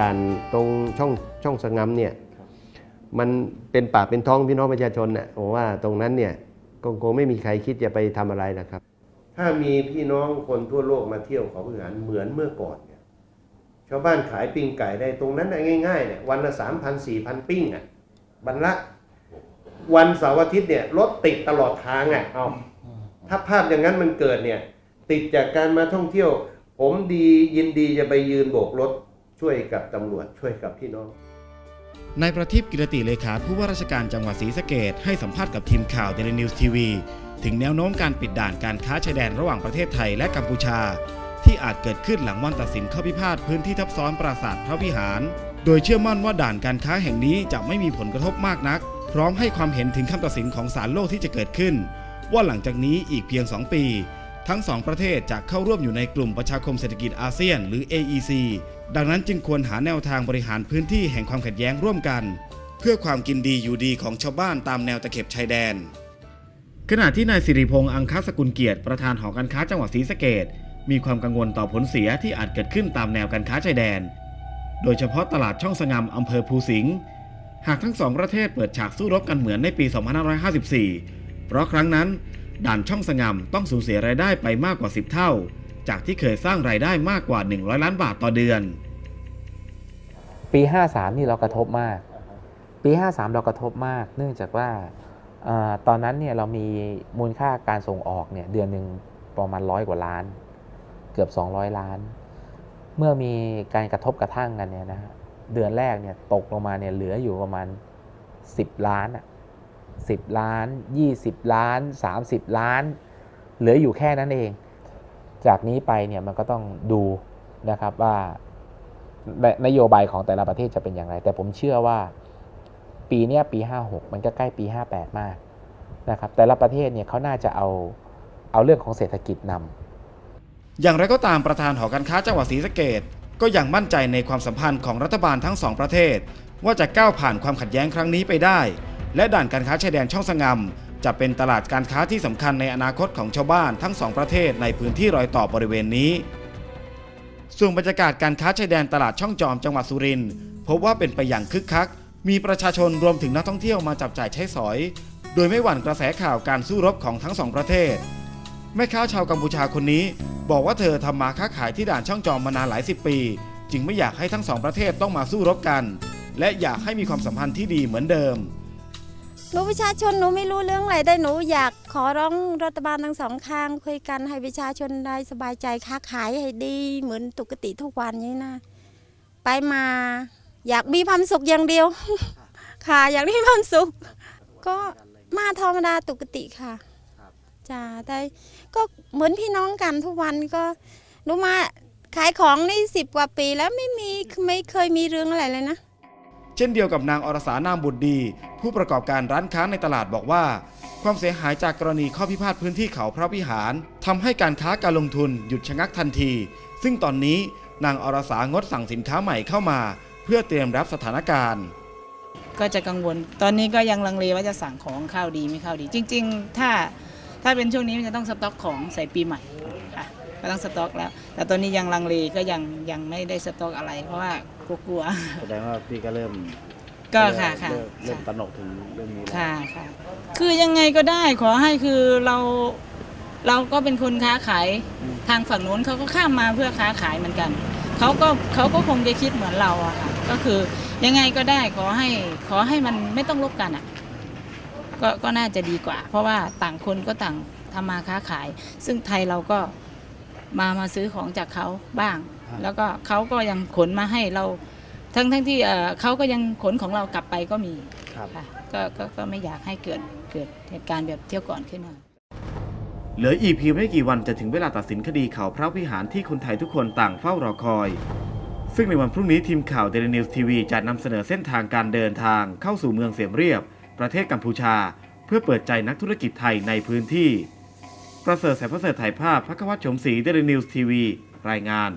ด่านตรงช่องช่องสงำเนี่ยมันเป็นป่าเป็นท้องพี่น้องประชาชนน่ะผมว่าตรงนั้นเนี่ยคงคงไม่มีใครคิดจะไปทำอะไรนะครับ ถ้ามีพี่น้องคนทั่วโลกมาเที่ยวเขาบริหารเหมือนเมื่อก่อนเนี่ยชาวบ้านขายปิ้งไก่ได้ตรงนั้นน่ะง่ายๆเนี่ยวันละสามพันสี่พันปิ้งอะบรรละวันเสาร์อาทิตย์เนี่ยรถติดตลอดทางอะเอาถ้าภาพอย่างนั้นมันเกิดเนี่ย ติดจากการมาท่องเที่ยว ผมดียินดีจะไปยืนโบกรถ ช่วยกับตำรวจช่วยกับพี่น้องนายประทีปกิรติเลขาผู้ว่าราชการจังหวัดศรีสะเกดให้สัมภาษณ์กับทีมข่าวเดลินิวส์ทีวีถึงแนวโน้มการปิดด่านการค้าชายแดนระหว่างประเทศไทยและกัมพูชา ที่อาจเกิดขึ้นหลังวันตัดสินข้อพิพาทพื้นที่ทับซ้อนปราสาทพระวิหาร โดยเชื่อมั่นว่าด่านการค้าแห่งนี้จะไม่มีผลกระทบมากนัก พร้อมให้ความเห็นถึงคำตัดสินของศาลโลกที่จะเกิดขึ้น ว่าหลังจากนี้อีกเพียง 2 ปี ทั้งสองประเทศจะเข้าร่วมอยู่ในกลุ่มประชาคมเศรษฐกิจอาเซียน หรือ AEC ดังนั้นจึงควรหาแนวทางบริหารพื้นที่แห่งความขัดแย้งร่วมกัน เพื่อความกินดีอยู่ดีของชาวบ้านตามแนวตะเข็บชายแดน ขณะที่นายสิริพงษ์อังคสกุลเกียรติประธานหอการค้าจังหวัดศรีสะเกดมีความกังวลต่อผลเสียที่อาจเกิดขึ้นตามแนวการค้าชายแดน โดยเฉพาะตลาดช่องสงามอำเภอภูสิงห์หากทั้งสองประเทศเปิดฉากสู้รบกันเหมือนในปี 2554 เพราะครั้งนั้น ด่านช่องสงามต้องสูญเสียรายได้ไปมากกว่า 10 เท่า จากที่เคยสร้างรายได้มากกว่า 100 ล้านบาทต่อเดือน ปี 53 นี่เรากระทบมาก ปี 53 เรากระทบมาก เนื่องจากว่าอตอนนั้นเนี่ยเรามีมูลค่าการส่งออกเนี่ยเดือนหนึ่งประมาณร้อยกว่าล้าน เกือบ 200 ล้าน เมื่อมีการกระทบกระทั่งกันเนี่ยนะฮะเดือนแรกเนี่ยตกลงมาเนี่ยเหลืออยู่ประมาณ 10 ล้านอะ 10 ล้าน 20 ล้าน 30 ล้าน เหลืออยู่แค่นั้นเอง จากนี้ไปเนี่ยมันก็ต้องดูนะครับว่านโยบายของแต่ละประเทศจะเป็นอย่างไร แต่ผมเชื่อว่าปีเนี้ยปี 56 มันก็ใกล้ปี 58 มากนะครับแต่ละประเทศเนี่ยเขาน่าจะเอาเอาเรื่องของเศรษฐกิจนำอย่างไรก็ตามประธานหอการค้าจังหวัดศรีสะเกดก็ยังมั่นใจในความสัมพันธ์ของรัฐบาลทั้งสองประเทศ ว่าจะก้าวผ่านความขัดแย้งครั้งนี้ไปได้ และด่านการค้าชายแดนช่องสงมจะเป็นตลาดการค้าที่สำคัญในอนาคตของชาวบ้านทั้งสองประเทศในพื้นที่รอยต่อบริเวณนี้ ส่วนบรรยากาศการค้าชายแดนตลาดช่องจอมจังหวัดสุรินทร์พบว่าเป็นไปอย่างคึกคัก มีประชาชนรวมถึงนักท่องเที่ยวมาจับจ่ายใช้สอย โดยไม่หวั่นกระแสข่าวการสู้รบของทั้งสองประเทศ แม่ค้าชาวกัมพูชาคนนี้ บอกว่าเธอทำมาค้าขายที่ด่านช่องจอมมานานหลายสิบปี จึงไม่อยากให้ทั้งสองประเทศต้องมาสู้รบกัน และอยากให้มีความสัมพันธ์ที่ดีเหมือนเดิม หนูประชาชนหนูไม่รู้เรื่องอะไรแต่หนูอยากขอร้องรัฐบาลทั้งสองข้างคุยกันให้ประชาชนได้สบายใจค้าขายให้ดี เหมือนปกติทุกวันนี้นะ ไปมาอยากมีความสุขอย่างเดียว ค่ะอยากมีความสุข ก็มาธรรมดาปกติค่ะจ้าแต่ก็เหมือนพี่น้องกันทุกวันก็หนูมาขายของนี่สิบกว่าปีแล้วไม่มีไม่เคยมีเรื่องอะไรเลยนะ เช่นเดียวกับนางอรสานามบุตรดี ผู้ประกอบการร้านค้าในตลาดบอกว่า ความเสียหายจากกรณีข้อพิพาทพื้นที่เขาพระวิหารทำให้การค้าการลงทุนหยุดชะงักทันที ซึ่งตอนนี้นางอรสางดสั่งสินค้าใหม่เข้ามา เพื่อเตรียมรับสถานการณ์ ก็จะกังวล ตอนนี้ก็ยังลังเลว่าจะสั่งของเข้าดีไม่เข้าดี จริง ๆ ถ้าถ้าเป็นช่วงนี้มันจะต้องสต็อกของใส่ปีใหม่ ก็ต้องสต็อกแล้ว แต่ตอนนี้ยังลังเลก็ยังยังไม่ได้สต็อกอะไร เพราะว่ากลัวแสดงว่าพี่ก็เริ่มๆก็ค่ะค่ะ เริ่มเริ่มตค่ะระหนกถึงเรื่องนี้แล้วค่ะค่ะคือยังไงก็ได้ขอให้คือเราเราก็เป็นคนค้าขายทางฝั่งนู้นเขาก็ข้ามมาเพื่อค้าขายเหมือนกันเขาก็เขาก็คงจะคิดเหมือนเราอะค่ะ ก็คือยังไงก็ได้ขอให้ขอให้มันไม่ต้องลบกันอะก็ก็น่าจะดีกว่า เพราะว่าต่างคนก็ต่างทำมาค้าขาย ซึ่งไทยเราก็ มามาซื้อของจากเขาบ้าง แล้วก็เขาก็ยังขนมาให้เรา ทั้งทั้งที่เอ่อเขาก็ยังขนของเรากลับไปก็มีครับค่ะก็ก็ก็ไม่อยากให้เกิดเกิดเหตุการณ์แบบเที่ยวก่อนขึ้นมาเหลืออีกเพียงไม่กี่วันจะถึงเวลาตัดสินคดีเขาพระวิหารที่คนไทยทุกคนต่างเฝ้ารอคอย ซึ่งในวันพรุ่งนี้ทีมข่าวเดลินิวส์ทีวีจะนำเสนอเส้นทางการเดินทางเข้าสู่เมืองเสียมเรียบ ประเทศกัมพูชา เพื่อเปิดใจนักธุรกิจไทยในพื้นที่ ประเสริฐแสงประเสริฐถ่ายภาพพักวัตรชมศรีเดลินิวส์ทีวี รายงาน